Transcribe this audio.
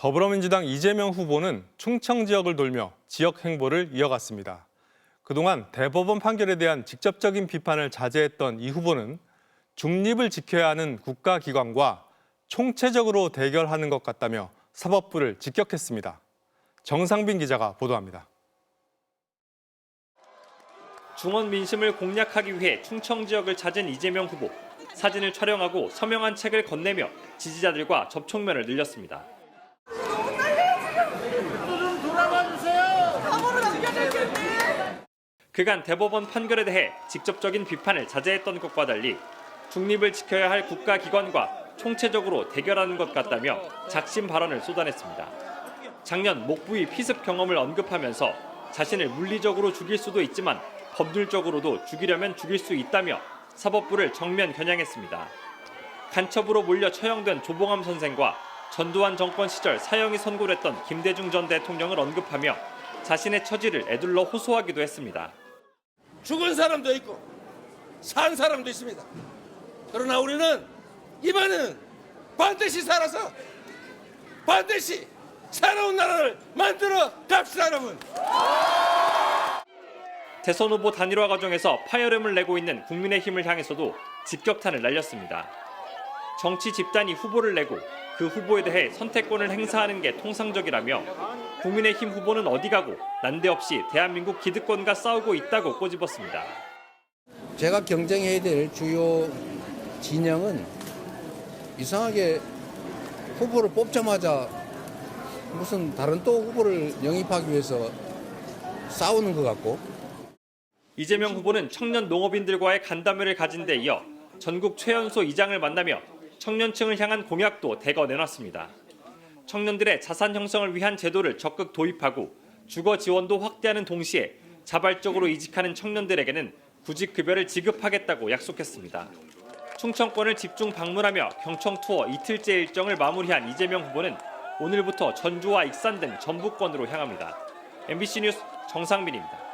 더불어민주당 이재명 후보는 충청 지역을 돌며 지역 행보를 이어갔습니다. 그동안 대법원 판결에 대한 직접적인 비판을 자제했던 이 후보는 중립을 지켜야 하는 국가기관과 총체적으로 대결하는 것 같다며 사법부를 직격했습니다. 정상빈 기자가 보도합니다. 중원 민심을 공략하기 위해 충청 지역을 찾은 이재명 후보. 사진을 촬영하고 서명한 책을 건네며 지지자들과 접촉면을 늘렸습니다. 그간 대법원 판결에 대해 직접적인 비판을 자제했던 것과 달리 중립을 지켜야 할 국가기관과 총체적으로 대결하는 것 같다며 작심 발언을 쏟아냈습니다. 작년 목 부위 피습 경험을 언급하면서 자신을 물리적으로 죽일 수도 있지만 법률적으로도 죽이려면 죽일 수 있다며 사법부를 정면 겨냥했습니다. 간첩으로 몰려 처형된 조봉암 선생과 전두환 정권 시절 사형이 선고됐던 김대중 전 대통령을 언급하며 자신의 처지를 애둘러 호소하기도 했습니다. 죽은 사람도 있고 산 사람도 있습니다. 그러나 우리는 이번에는 반드시 살아서 반드시 새로운 나라를 만들어 갑시다 여러분. 대선 후보 단일화 과정에서 파열음을 내고 있는 국민의힘을 향해서도 직격탄을 날렸습니다. 정치 집단이 후보를 내고 그 후보에 대해 선택권을 행사하는 게 통상적이라며 국민의힘 후보는 어디 가고 난데없이 대한민국 기득권과 싸우고 있다고 꼬집었습니다. 제가 경쟁해야 될 주요 진영은 이상하게 후보를 뽑자마자 무슨 다른 또 후보를 영입하기 위해서 싸우는 것 같고 이재명 후보는 청년 농업인들과의 간담회를 가진 데 이어 전국 최연소 이장을 만나며 청년층을 향한 공약도 대거 내놨습니다. 청년들의 자산 형성을 위한 제도를 적극 도입하고 주거 지원도 확대하는 동시에 자발적으로 이직하는 청년들에게는 구직급여를 지급하겠다고 약속했습니다. 충청권을 집중 방문하며 경청 투어 이틀째 일정을 마무리한 이재명 후보는 오늘부터 전주와 익산 등 전북권으로 향합니다. MBC 뉴스 정상민입니다.